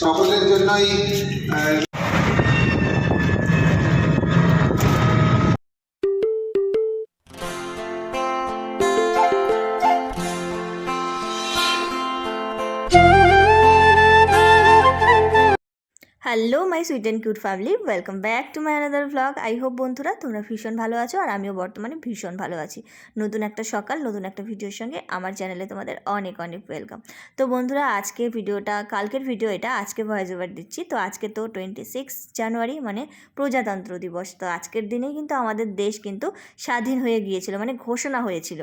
সকলের জন্যই hello my sweet and cute family, welcome back to my another blog I hope বন্ধুরা তোমরা ভীষণ ভালো আছো আর আমিও বর্তমানে ভীষণ ভালো আছি। নতুন একটা সকাল, নতুন একটা ভিডিওর সঙ্গে আমার চ্যানেলে তোমাদের অনেক অনেক ওয়েলকাম। তো বন্ধুরা, আজকে ভিডিওটা, কালকের ভিডিও এটা, আজকে ভয়েস ওভার দিচ্ছি। তো আজকে তো টোয়েন্টি সিক্স জানুয়ারি মানে প্রজাতন্ত্র দিবস। তো আজকের দিনেই কিন্তু আমাদের দেশ কিন্তু স্বাধীন হয়ে গিয়েছিল মানে ঘোষণা হয়েছিল।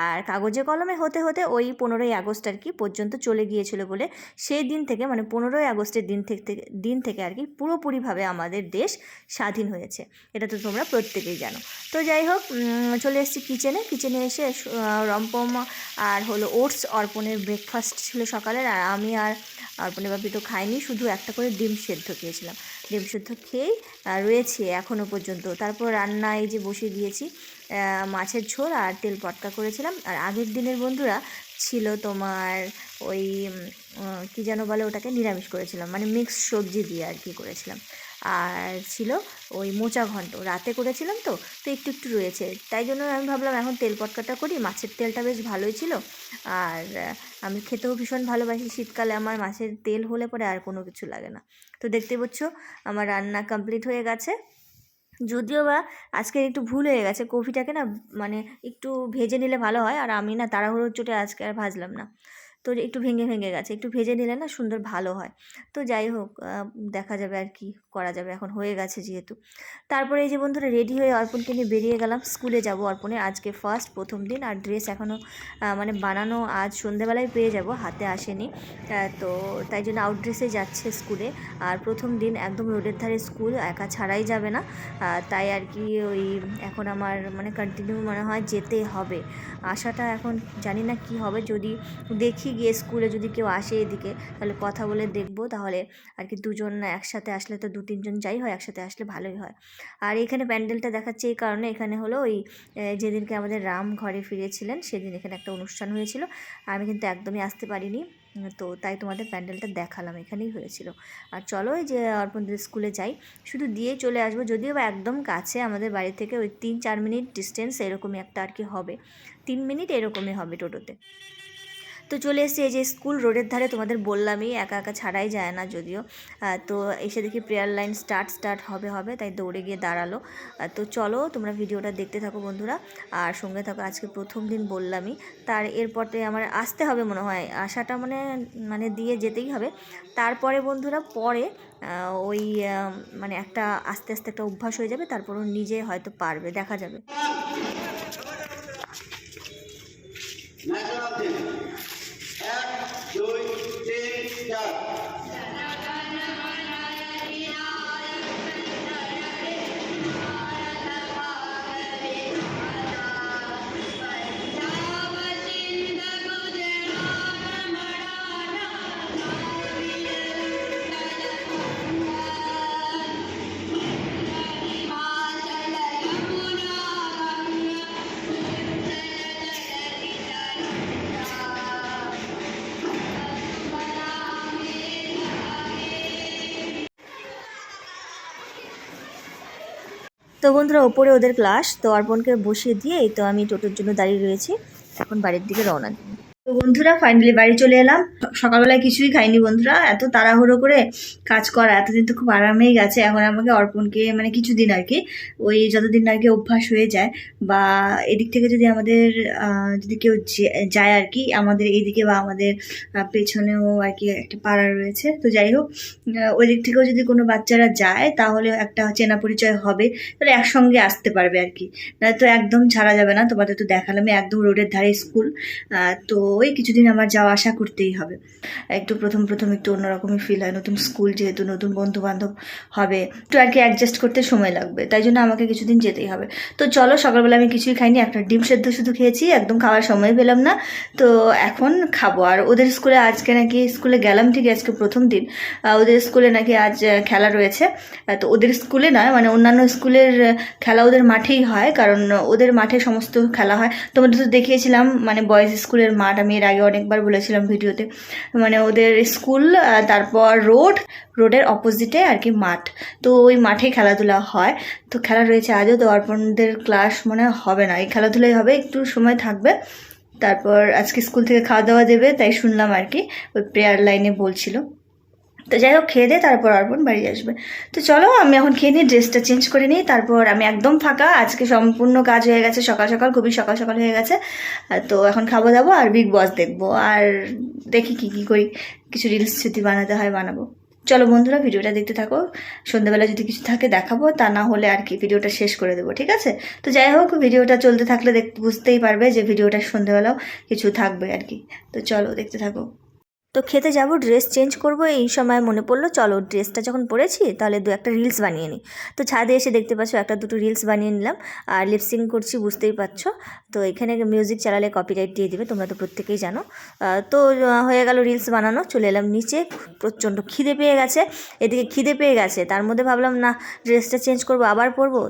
আর কাগজে কলমে হতে হতে ওই পনেরোই আগস্ট আর কি পর্যন্ত চলে গিয়েছিল বলে সেই দিন থেকে মানে পনেরোই আগস্টের দিন থেকে, দিন থেকে আর কি পুরোপুরিভাবে আমাদের দেশ স্বাধীন হয়েছে। এটা তো তোমরা প্রত্যেকেই জানো। তো যাই হোক চলে এসেছি কিচেনে কিচেনে এসে রম্পম আর হলো ওটস অর্পণের ব্রেকফাস্ট ছিল সকালের। আর আমি আর অর্পণের বাপি তো খাইনি, শুধু একটা করে ডিম সেদ্ধ খেয়েছিলাম। ডিম সেদ্ধ খেয়েই রয়েছে এখনও পর্যন্ত। তারপর রান্না এই যে বসিয়ে দিয়েছি মাছের ঝোল আর তেল পটকা করেছিলাম। আর আগের দিনের বন্ধুরা ছিল তোমার ওই কী যেন বলে ওটাকে, নিরামিষ করেছিলাম। মানে মিক্স সবজি দিয়ে আর কি করেছিলাম। আর ছিল ওই মোচা ঘন্ট। রাতে করেছিলাম তো তো একটু একটু রয়েছে। তাই জন্য আমি ভাবলাম এখন তেল পটকাটা করি। মাছের তেলটা বেশ ভালোই ছিল। আর আমি খেতেও ভীষণ ভালোবাসি। শীতকালে আমার মাছের তেল হলে পরে আর কোনো কিছু লাগে না। তো দেখতে পাচ্ছ, আমার রান্না কমপ্লিট হয়ে গেছে। যদিও বা আজকে একটু ভুল হয়ে গেছে। কফিটাকে না মানে একটু ভেজে নিলে ভালো হয়। আর আমি না, তাড়াহুড়োর চোটে আজকে আর ভাজলাম না। তো একটু ভেঙে ভেঙে গেছে, একটু ভেজে নিলে না সুন্দর ভালো হয়। তো যাই হোক দেখা যাবে আর কি করা যাবে, এখন হয়ে গেছে যেহেতু। তারপরে এই যে বন্ধুরা রেডি হয়ে অর্পণকে নিয়ে বেরিয়ে গেলাম, স্কুলে যাব অর্পণের আজকে ফার্স্ট প্রথম দিন, আর ড্রেস এখনও মানে বানানো আজ সন্ধেবেলায় পেয়ে যাব, হাতে আসেনি। তো তাই জন্য আউট ড্রেসে যাচ্ছে স্কুলে, আর প্রথম দিন একদম রোডের ধারে স্কুল, একা ছাড়াই যাবে না। তাই আর কি ওই এখন আমার মানে কন্টিনিউ মনে হয় যেতে হবে। আশাটা এখন জানি না কি হবে, যদি দেখি গিয়ে স্কুলে যদি কেউ আসে এদিকে, তাহলে কথা বলে দেখব। তাহলে আর কি দুজন একসাথে আসলে তো দু, তিনজন যাই হয়, একসাথে আসলে ভালোই হয়। আর এখানে প্যান্ডেলটা দেখাচ্ছে এই কারণে এখানে হলো ওই যেদিনকে আমাদের রাম ঘরে ফিরেছিলেন, সেদিন এখানে একটা অনুষ্ঠান হয়েছিল। আমি কিন্তু একদমই আসতে পারিনি, তো তাই তোমাদের প্যান্ডেলটা দেখালাম, এখানেই হয়েছিল। আর চলো যে অর্পণদের স্কুলে যাই, শুধু দিয়ে চলে আসব, যদিও বা একদম কাছে আমাদের বাড়ি থেকে ওই তিন, চার মিনিট ডিস্টেন্স এরকমই একটা আর কি হবে। তিন মিনিট এরকমই হবে টোটোতে। তো চলে এসেছি এই যে স্কুল রোডের ধারে, তোমাদের বললামই একা একা ছাড়াই যায় না যদিও। তো এসে দেখি প্রেয়ার লাইন স্টার্ট স্টার্ট হবে হবে, তাই দৌড়ে গিয়ে দাঁড়াল। তো চলো তোমরা ভিডিওটা দেখতে থাকো বন্ধুরা। আর সঙ্গে থাকো, আজকে প্রথম দিন বললামই। তার এরপরে আমার আসতে হবে মনে হয়, আসাটা মানে মানে দিয়ে যেতেই হবে। তারপরে বন্ধুরা, পরে ওই মানে একটা আস্তে আস্তে একটা অভ্যাস হয়ে যাবে, তারপর নিজে হয়তো পারবে, দেখা যাবে। তো বন্ধুরা, ওপরে ওদের ক্লাস তো অর্পণকে বসিয়ে দিয়ে এই তো আমি টোটোর জন্য দাঁড়িয়ে রয়েছি। এখন বাড়ির দিকে রওনা দিব তো বন্ধুরা ফাইনালি বাড়ি চলে এলাম। সকালবেলায় কিছুই খাইনি বন্ধুরা, এত তাড়াহুড়ো করে কাজ করা, এতদিন তো খুব আরামেই গেছে, এখন আমাকে অর্পণকে মানে কিছুদিন আর কি, ওই যতদিন আর কি অভ্যাস হয়ে যায়, বা এদিক থেকে যদি আমাদের যদি কেউ যায় আর কি, আমাদের এইদিকে বা আমাদের পেছনেও আর কি একটা পাড়া রয়েছে, তো যাই হোক ওই দিক থেকেও যদি কোনো বাচ্চারা যায়, তাহলে একটা চেনা পরিচয় হবে, তাহলে একসঙ্গে আসতে পারবে আর কি। তো একদম ছাড়া যাবে না, তোমাদের তো দেখালাম, একদম রোডের ধারে স্কুল তো ওই কিছুদিন আমার যাওয়া আসা করতেই হবে। একটু প্রথম প্রথম একটু অন্যরকমই ফিল হয়। নতুন স্কুল যেহেতু, নতুন বন্ধু বান্ধব হবে একটু আর কি অ্যাডজাস্ট করতে সময় লাগবে। তাই জন্য আমাকে কিছুদিন যেতেই হবে। তো চলো, সকালবেলা আমি কিছুই খাইনি। একটা ডিম সেদ্ধ শুধু খেয়েছি, একদম খাওয়ার সময় পেলাম না। তো এখন খাব। আর ওদের স্কুলে আজকে নাকি স্কুলে গেলাম ঠিক আজকে প্রথম দিন। ওদের স্কুলে নাকি আজ খেলা রয়েছে। তো ওদের স্কুলে নয় মানে অন্যান্য স্কুলের খেলা ওদের মাঠেই হয়। কারণ ওদের মাঠে সমস্ত খেলা হয়। তোমাদের তো দেখিয়েছিলাম মানে বয়েজ স্কুলের মাঠ আমি এর আগে অনেকবার বলেছিলাম ভিডিওতে মানে ওদের স্কুল তারপর রোড, রোডের অপোজিটে আর কি মাঠ। তো ওই মাঠে খেলাধুলা হয়। তো খেলা রয়েছে আজও, তো অর্পণদের ক্লাস মনে হবে না। এই খেলাধুলাই হবে, একটু সময় থাকবে। তারপর আজকে স্কুল থেকে খাওয়া দাওয়া দেবে, তাই শুনলাম আর কি, ওই প্রেয়ার লাইনে বলছিল। তো যাই হোক, খেয়ে দিয়ে তারপর অর্পণ বাড়ি আসবে। তো চলো, আমি এখন খেয়ে নিই ড্রেসটা চেঞ্জ করে নিই। তারপর আমি একদম ফাঁকা। আজকে সম্পূর্ণ কাজ হয়ে গেছে, সকাল সকাল, খুবই সকাল সকাল হয়ে গেছে। তো এখন খাব দাবো আর বিগ বস দেখব। আর দেখি কি কি করি। কিছু রিলস যদি বানাতে হয়, বানাবো। চলো বন্ধুরা, ভিডিওটা দেখতে থাকো। সন্ধ্যাবেলা যদি কিছু থাকে, দেখাবো। তা না হলে আর কি, ভিডিওটা শেষ করে দেবো, ঠিক আছে? তো যাই হোক, ভিডিওটা চলতে থাকলে বুঝতেই পারবে যে ভিডিওটা সন্ধ্যাবেলাও কিছু থাকবে আর কি। তো চলো, দেখতে থাকো। তো খেতে যাব ড্রেস চেঞ্জ করব, এই সময় মনে পড়ল, চলো ড্রেসটা যখন পরেছি, তাহলে দু একটা রিলস বানিয়ে নিই তো ছাদে এসে দেখতে পাচ্ছ, একটা দুটো রিলস বানিয়ে নিলাম, আর লিপসিং করছি, বুঝতেই পারছ। তো এখানে মিউজিক চালালে কপিরাইট দিয়ে দিবে, তোমরা তো প্রত্যেকেই জানো। তো হয়ে গেল রিলস বানানো, চলে এলাম নিচে, প্রচণ্ড খিদে পেয়ে গেছে। এদিকে খিদে পেয়ে গেছে, তার মধ্যে ভাবলাম, না ড্রেসটা চেঞ্জ করব, আবার পরবো?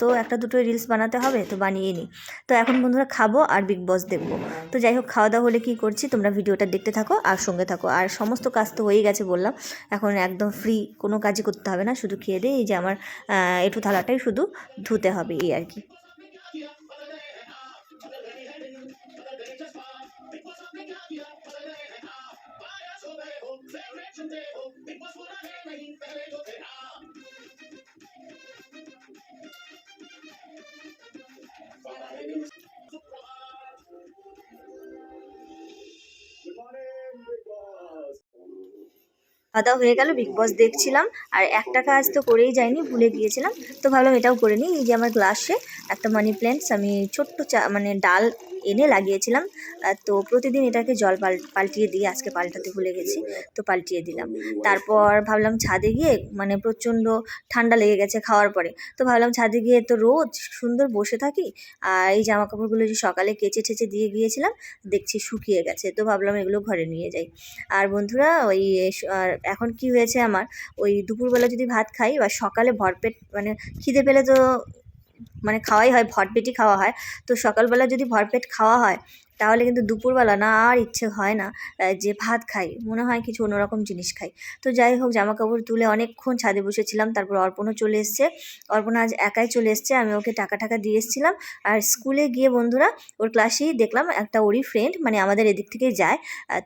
তো একটা দুটো রিলস বানাতে হবে, তো বানিয়ে নিই তো এখন বন্ধুরা খাব, আর বিগ বস দেখব। তো যাই হোক খাওয়া দাওয়া হলে কী করছি, তোমরা ভিডিওটা দেখতে থাকো, আর সঙ্গে থাকো। আর সমস্ত কাজ তো হয়ে গেছে বললাম। এখন একদম ফ্রি কোনো কাজই করতে হবে না। শুধু খেয়ে দিয়ে এই যে আমার একটু থালাটাই শুধু ধুতে হবে, এই আর কি। খাওয়া হয়ে গেল বিগ বস দেখছিলাম। আর একটা কাজ তো করেই যায়নি ভুলে গিয়েছিলাম। তো ভাবলাম এটাও করে নিই, এই যে আমার গ্লাসে একটা মানি প্ল্যান্টস আমি ছোট্ট চা মানে ডাল এনে লাগিয়েছিলাম। তো প্রতিদিন এটাকে জল পাল, পাল্টিয়ে দিই আজকে পাল্টাতে ভুলে গেছি, তো পাল্টিয়ে দিলাম। তারপর ভাবলাম ছাদে গিয়ে মানে প্রচণ্ড ঠান্ডা লেগে গেছে খাওয়ার পরে, তো ভাবলাম ছাদে গিয়ে তো রোজ সুন্দর বসে থাকি, আর এই জামা কাপড়গুলো যে সকালে কেচে টেচে দিয়ে গিয়েছিলাম, দেখছি শুকিয়ে গেছে, তো ভাবলাম এগুলো ঘরে নিয়ে যাই। আর বন্ধুরা, ওই এখন কি হয়েছে আমার, ওই দুপুরবেলা যদি ভাত খাই, বা সকালে ভরপেট মানে খিদে পেলে তো মানে খাওয়াই হয় ভরপেটই খাওয়া হয়। তো সকালবেলা যদি ভরপেট খাওয়া হয়, তাহলে কিন্তু দুপুরবেলা না আর ইচ্ছে হয় না যে ভাত খাই। মনে হয় কিছু অন্যরকম জিনিস খাই। তো যাই হোক জামা কাপড় তুলে অনেকক্ষণ ছাদে বসেছিলাম, তারপর অর্পণও চলে এসছে। অর্পণ আজ একাই চলে এসছে, আমি ওকে টাকা টাকা দিয়ে এসেছিলাম। আর স্কুলে গিয়ে বন্ধুরা, ওর ক্লাসেই দেখলাম একটা ওরই ফ্রেন্ড মানে আমাদের এদিক থেকেই যায়।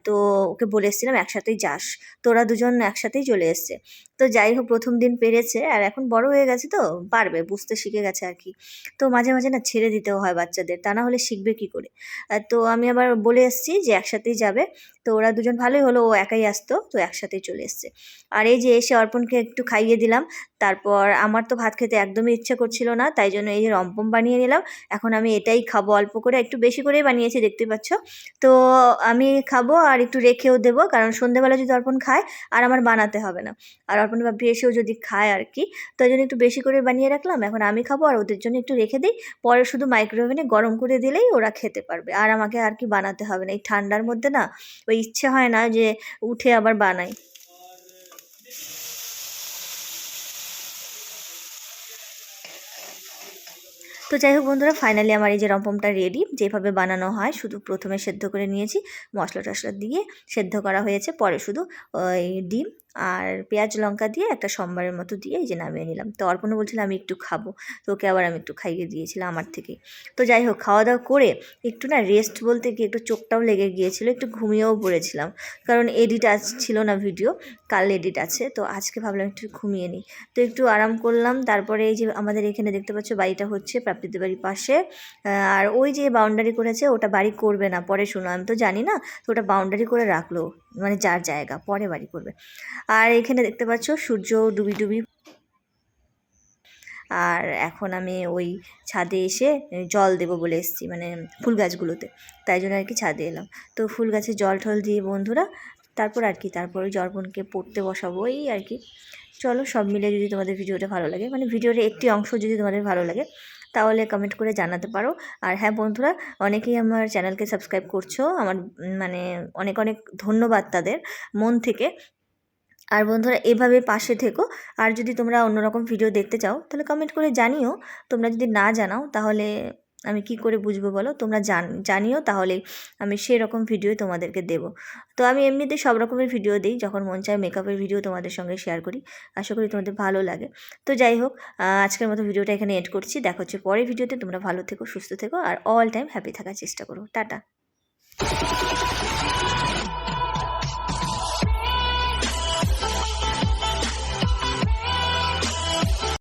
তো ওকে বলে এসেছিলাম, একসাথেই যাস। তোরা দুজন একসাথেই চলে এসছে। তো যাই হোক, প্রথম দিন পেরেছে। আর এখন বড় হয়ে গেছে তো, পারবে, বুঝতে শিখে গেছে আর কি। তো মাঝে মাঝে না ছেড়ে দিতেও হয় বাচ্চাদের, তা না হলে শিখবে কি করে? তো আমি আবার বলে এসেছি যে একসাথেই যাবে। তো ওরা দুজন ভালোই হলো, ও একাই আসতো, তো একসাথেই চলে এসছে। আর এই যে এসে অর্পণকে একটু খাইয়ে দিলাম, তারপর আমার তো ভাত খেতে একদমই ইচ্ছে করছিল না, তাই জন্য এই যে রম্পম বানিয়ে নিলাম। এখন আমি এটাই খাব, অল্প করে, একটু বেশি করেই বানিয়েছি দেখতে পাচ্ছ। তো আমি খাব আর একটু রেখেও দেবো, কারণ সন্ধেবেলা যদি অর্পণ খায়, আর আমার বানাতে হবে না। আর অর্পণ ভাবি এসেও যদি খায় আর কি। তো ওই জন্য একটু বেশি করে বানিয়ে রাখলাম, এখন আমি খাব আর ওদের জন্য একটু রেখে দিই, পরে শুধু মাইক্রোওভেনে গরম করে দিলেই ওরা খেতে পারবে। আর আমাকে আর কি বানাতে হবে না, এই ঠান্ডার মধ্যে না, ওই ইচ্ছে হয় না যে উঠে আবার বানাই। তো যাই হোক বন্ধুরা ফাইনালি আমার এই যে রম্পমটা রেডি যেভাবে বানানো হয়, শুধু প্রথমে সেদ্ধ করে নিয়েছি মশলা টশলা দিয়ে সেদ্ধ করা হয়েছে, পরে শুধু ডিম আর পেঁয়াজ লঙ্কা দিয়ে একটা সম্বারের মতো দিয়ে এই যে নামিয়ে নিলাম। তো অর্পণ বলছিল, আমি একটু খাব। তো ওকে আবার আমি একটু খাইয়ে দিয়েছিলাম আমার থেকে। তো যাই হোক খাওয়া দাওয়া করে একটু না রেস্ট বলতে গিয়ে একটু চোখটাও লেগে গিয়েছিল, একটু ঘুমিয়েও পড়েছিলাম। কারণ এডিট আজ ছিল না ভিডিও কাল এডিট আছে। তো আজকে ভাবলাম একটু ঘুমিয়ে নিই। তো একটু আরাম করলাম, তারপরে এই যে আমাদের এখানে দেখতে পাচ্ছ বাড়িটা হচ্ছে প্রাপ্তিদের বাড়ির পাশে। আর ওই যে বাউন্ডারি করেছে, ওটা বাড়ি করবে না, পরে শুনো আমি তো জানি না, তো ওটা বাউন্ডারি করে রাখল মানে যার জায়গা, পরে বাড়ি করবে। আর এখানে দেখতে পাচ্ছ সূর্য ডুবি ডুবি। আর এখন আমি ওই ছাদে এসে জল দেবো বলে এসেছি মানে ফুল গাছগুলোতে। তাই জন্য আর কি ছাদে এলাম। তো ফুল গাছে জল টল দিয়ে বন্ধুরা, তারপর আর কি, তারপর জর্পণকে পড়তে বসাবো, এই আর কি। চলো সব মিলে যদি তোমাদের ভিডিওটা ভালো লাগে মানে ভিডিওর একটি অংশ যদি তোমাদের ভালো লাগে, তাহলে কমেন্ট করে জানাতে পারো। আর হ্যাঁ বন্ধুরা, অনেকেই আমার চ্যানেলকে সাবস্ক্রাইব করছ, আমার মানে অনেক অনেক ধন্যবাদ তাদের মন থেকে। আর বন্ধুরা এভাবে পাশে থেকো। আর যদি তোমরা অন্যরকম ভিডিও দেখতে চাও, তাহলে কমেন্ট করে জানিও। তোমরা যদি না জানাও, তাহলে আমি কি করে বুঝব বলো? তোমরা জান, জানিও তাহলে আমি সেরকম ভিডিও তোমাদেরকে দেবো। তো আমি এমনিতে সব রকমের ভিডিও দিই, যখন মন চায় মেকআপের ভিডিও তোমাদের সঙ্গে শেয়ার করি। আশা করি তোমাদের ভালো লাগে। তো যাই হোক আজকের মতো ভিডিওটা এখানে এড করছি। দেখা হচ্ছে পরের ভিডিওতে তোমরা ভালো থেকো, সুস্থ থেকো, আর অল টাইম হ্যাপি থাকার চেষ্টা করো। টাটা।